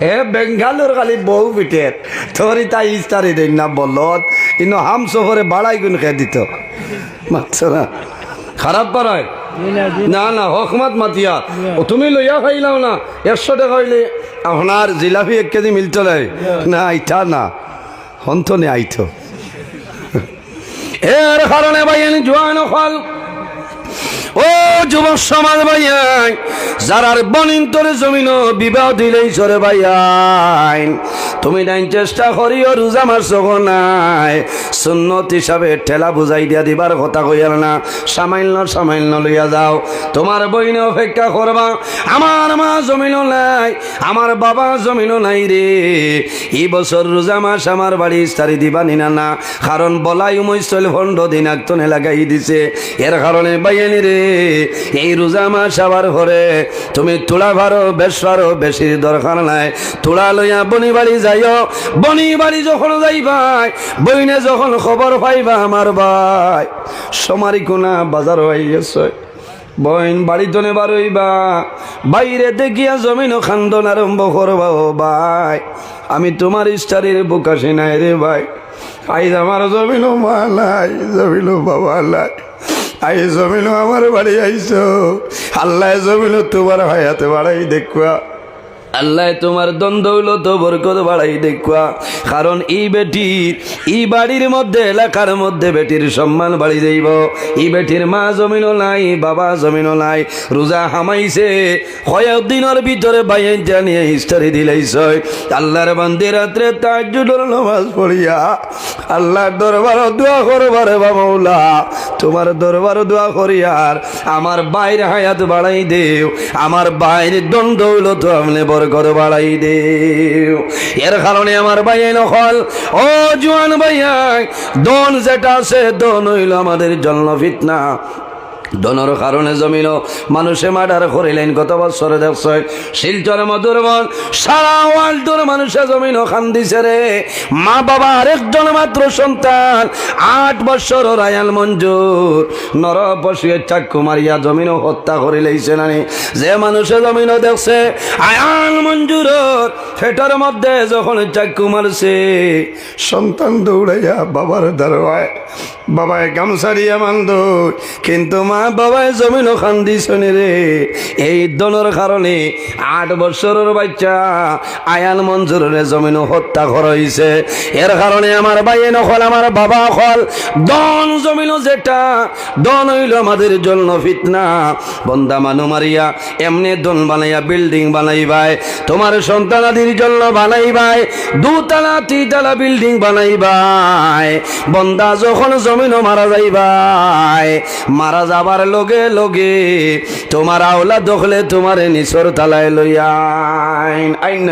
এ বেঙ্গালোর খালি বউ পিঠের তোর তাই ইস্তারি দেন না বলত কিন্তু হাম সফরে বাড়াই গুণ খেয়ে দিত। মাত্র না। খারাপ পারায় না না, হকমাত মাতিয়া। তুমি লইয়া খাইলাও না। একশো টাকা হইলে আপনার জিলাপি এক কেজি মিলতো নাই। না আইতা না। হন্তনে আইতো। এর কারণে ভাই জোয়ান ও যুব সমাজ ভাইয়াই, যারার বনিন তোরে জমিন বিবাহ দিলেই সরে ভাইয়াই। তুমি ডাইন চেষ্টা করিও, রোজা মাস নাই। সুন্নত হিসাবে ঠেলা বুঝাই দিয়া দিবার কথা কইয়ার না। সামান্য সামান্য লইয়া যাও। তোমার বইনে অপেক্ষা করবা, আমার মা জমিনও নাই, আমার বাবা জমিনও নাই রে। এই বছর রোজা মাস আমার বাড়ি ইস্তারি দিবা নিনা না কারণ বলাই উমৈশল ভণ্ড দিনাক্তনে লাগাই দিছে। এর কারণে বাইয়ানি রে। এই রোজা মাস আবার ঘরে তুমি তোলা ভারো, বেশ ভারো, বেশি দরকার নাই। তোলা লইয়া বনি বাড়ি যাইও। বনি বাড়ি যখন যাইবাই, বইনে যখন খবর পাইবা আমার ভাই। সমারি কোনা বাজার হয়ে গেছে। বইন বাড়িতে নেবার হইবা। বাইরে দেখিয়া জমিন খান্দন আরম্ভ করবা ও ভাই। আমি তোমার ইস্টারের বোকাশি নাই রে ভাই। আইজ আমার জমিন মা নাই জমিন বাবা নাই আই জমিন আমার বাড়ি আইছো। আল্লাহ জমিন তোমার হায়াতে বাড়াই দেখুয়া। আল্লাহ তোমার দ্বন্দ্বৌলত বরকত বাড়াই দেখুয়া। কারণ এই বেটির এই বাড়ির মধ্যে, এলাকার মধ্যে বেটির সম্মান বাড়ি যাইব। ই বেটির মা জমিনও নাই, বাবা জমিনও নাই। রোজা হামাইছে, কয়েকদিনের ভিতরে বাইন জানিয়ে হিস্টারি দিলাইছ আল্লাহর বান্দি রাত্রে তাজুদর নামাজ পড়িয়া আল্লাহর দরবার দোয়া করবার বামৌলা তোমার দরবার দোয়া করি আর আমার বাইর হায়াত বাড়াই দেও। আমার বাইরে দণ্ডৌলত আমলে বরকর বাড়াই দেও। এর কারণে আমার ভাইয়াই নকল ও জুয়ান ভাইয়া দন যেটা আছে দন হইল আমাদের জন্য ফিতনা। দনের কারণে জমিন মানুষে মার্ডার করিলেন গত বছরে দেখছ। শিলচর মধুরবন, সারা ওয়ার্ল্ডর মানুষে জমিন খান্দিছে রে। মা বাবা আরেকজন মাত্র সন্তান, আট বছর রায়াল মঞ্জুর। নর পশুয়ের চাক্কু মারিয়া জমিন হত্যা করিলেইছে নানি। যে মানুষে জমিন দেখছে, আয়াল মঞ্জুরর ফেটার মধ্যে যখন চাক্কু মারছে সন্তান দৌড়াইয়া বাবার দারোয়ায় বাবায় গামছাড়িয়া মান্দ কিন্তু মা বাবায় জমিনও খান্দিছনি রে। এই দনের কারণে আট বছরের বাচ্চা আয়াল মঞ্জুরের জমিনও হত্যা করাইছে এর কারণে আমার বাইয়ে নকল আমার বাবা হল দন জমিনও যেটা, দন হইল আমাদের জন্য ফিতনা। বন্দা মানু মারিয়া, এমনি দন বানাইয়া, বিল্ডিং বানাইবাই তোমার সন্তানাদির জন্য বানাইবাই, দুতলা তিনতলা বিল্ডিং বানাইবাই। বন্দা যখন জমিনও মারা যাইবাই, মারা যাবার লগে লগে তোমার আওলা দখলে তোমার নিচর তালায় লইয়া আইন আইন